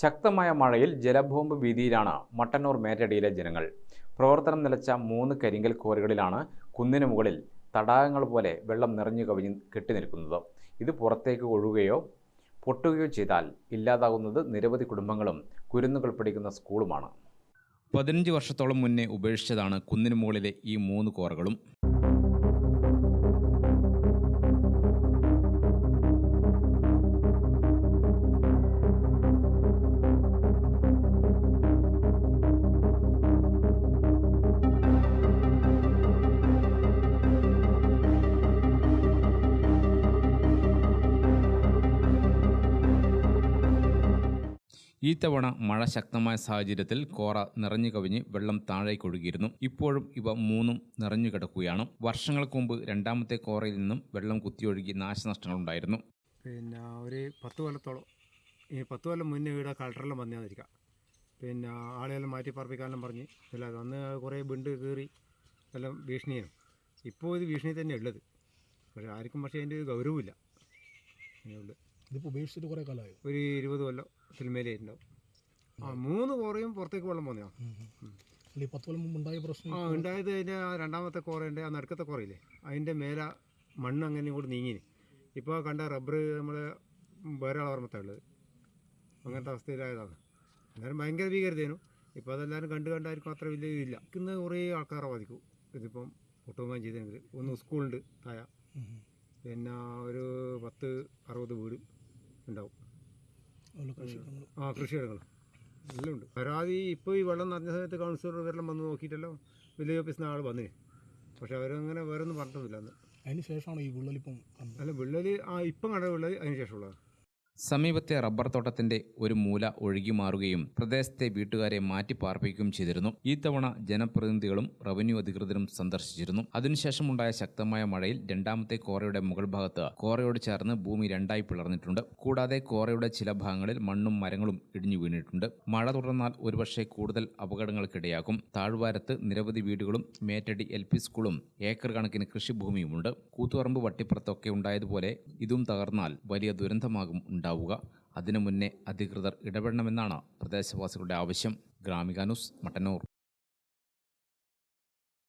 ശക്തമായ മഴയിൽ ജലബോംബ് ഭീതിയിലാണ് മട്ടന്നൂർ മേറ്റടിയിലെ ജനങ്ങൾ. പ്രവർത്തനം നിലച്ച മൂന്ന് കരിങ്കൽ കോറികളിലാണ് കുന്നിന് മുകളിൽ തടാകങ്ങൾ പോലെ വെള്ളം നിറഞ്ഞു കവിഞ്ഞ് കെട്ടിനിൽക്കുന്നത്. ഇത് പുറത്തേക്ക് ഒഴുകുകയോ പൊട്ടുകയോ ചെയ്താൽ ഇല്ലാതാകുന്നത് നിരവധി കുടുംബങ്ങളും കുരുന്നുകൾ പിടിക്കുന്ന സ്കൂളുമാണ്. പതിനഞ്ച് വർഷത്തോളം മുന്നേ ഉപേക്ഷിച്ചതാണ് കുന്നിന് മുകളിലെ ഈ മൂന്ന് കോറകളും ഈ തവണ മഴ ശക്തമായ സാഹചര്യത്തിൽ കോറ നിറഞ്ഞു കവിഞ്ഞ് വെള്ളം താഴേക്ക് ഒഴുകിയിരുന്നു. ഇപ്പോഴും ഇവ മൂന്നും നിറഞ്ഞു കിടക്കുകയാണ്. വർഷങ്ങൾക്ക് മുമ്പ് രണ്ടാമത്തെ കോറയിൽ നിന്നും വെള്ളം കുത്തിയൊഴുകി നാശനഷ്ടങ്ങളുണ്ടായിരുന്നു. പിന്നെ ഒരു പത്ത് കൊല്ലത്തോളം ഈ പത്ത് കൊല്ലം മുന്നേ ഇവിടെ കളക്ടറെല്ലാം വന്നേന്നിരിക്കാം. പിന്നെ ആളുകളെല്ലാം മാറ്റി പറപ്പിക്കാനെല്ലാം പറഞ്ഞ് അല്ലാതെ അന്ന് കുറേ ബിണ്ട് കീറി എല്ലാം ഭീഷണിയാണ് ഇപ്പോൾ ഇത് ഭീഷണി തന്നെ ഉള്ളത്. പക്ഷേ ആർക്കും പക്ഷേ അതിന്റെ ഗൗരവമില്ല അങ്ങനെയുള്ളു. ഇതിപ്പോൾ ഉപേക്ഷിച്ചിട്ട് കുറേ കാലമായി. ഒരു ഇരുപത് കൊല്ലത്തിൽ മേലെ ഉണ്ടാവും ആ മൂന്ന് കോറയും പുറത്തേക്ക് വെള്ളം പോന്നെയോ? അല്ല ഈ പത്ത് കൊല്ലം മുമ്പ് ഉണ്ടായ പ്രശ്നം ആ ഉണ്ടായത് അതിന്റെ ആ രണ്ടാമത്തെ കോറയുണ്ട് ആ നടുക്കത്തെ കോറയില്ലേ? അതിന്റെ മേലെ മണ്ണ് അങ്ങനെ കൂടി നീങ്ങിന് ഇപ്പോൾ കണ്ട റബ്ബർ നമ്മൾ വേറെ ഓർമ്മത്തേ ഉള്ളത്. അങ്ങനത്തെ അവസ്ഥയിലായതാണ്. എന്നാലും ഭയങ്കര ഭീകരതേനു ഇപ്പോൾ അതെല്ലാവരും കണ്ട് കണ്ടായിരിക്കും അത്ര വലിയ ഇതില്ല. ഇന്ന് കുറേ ആൾക്കാരെ ബാധിക്കും. ഇതിപ്പം ഒട്ടുമാൻ ചെയ്തെങ്കിൽ ഒന്ന് സ്കൂളുണ്ട് തായ. പിന്നെ ഒരു പത്ത് അറുപത് വീട്. ഉണ്ടാവും. ആ കൃഷിയിടങ്ങൾ എല്ലാം ഉണ്ട്. പരാതി ഇപ്പോൾ ഈ വെള്ളം നിറഞ്ഞ സമയത്ത് കൗൺസിലർ ഇവരെല്ലാം വന്ന് നോക്കിയിട്ടല്ലോ വില്ലേജ് ഓഫീസിൽ നിന്ന് ആൾ വന്നിന് പക്ഷെ അവരങ്ങനെ വേറെ ഒന്നും പറഞ്ഞിട്ടില്ല അന്ന്. അതിന് ശേഷമാണ് ഈ വിള്ളലിപ്പം അല്ല വിള്ളൽ ആ ഇപ്പം കണ്ട വിള്ളൽ അതിന് ശേഷമുള്ളത്. സമീപത്തെ റബ്ബർ തോട്ടത്തിന്റെ ഒരു മൂല ഒഴുകി മാറുകയും പ്രദേശത്തെ വീട്ടുകാരെ മാറ്റിപ്പാർപ്പിക്കുകയും ചെയ്തിരുന്നു. ഈ തവണ ജനപ്രതിനിധികളും റവന്യൂ അധികൃതരും സന്ദർശിച്ചിരുന്നു. അതിനുശേഷമുണ്ടായ ശക്തമായ മഴയിൽ രണ്ടാമത്തെ കോറയുടെ മുകൾ ഭാഗത്ത് കോറയോട് ചേർന്ന് ഭൂമി രണ്ടായി പിളർന്നിട്ടുണ്ട്. കൂടാതെ കോറയുടെ ചില ഭാഗങ്ങളിൽ മണ്ണും മരങ്ങളും ഇടിഞ്ഞു വീണിട്ടുണ്ട്. മഴ തുടർന്നാൽ ഒരുപക്ഷെ കൂടുതൽ അപകടങ്ങൾക്കിടയാക്കും. താഴ്വാരത്ത് നിരവധി വീടുകളും മേറ്റടി എൽ പി സ്കൂളും ഏക്കർ കണക്കിന് കൃഷിഭൂമിയുമുണ്ട്. കൂത്തുപറമ്പ് വട്ടിപ്പുറത്തൊക്കെ ഉണ്ടായതുപോലെ ഇതും തകർന്നാൽ വലിയ ദുരന്തമാകും ഉണ്ടാവുക. അതിനു മുന്നേ അധികൃതർ ഇടപെടണമെന്നാണ് പ്രദേശവാസികളുടെ ആവശ്യം. ഗ്രാമിക ന്യൂസ് മട്ടന്നൂർ.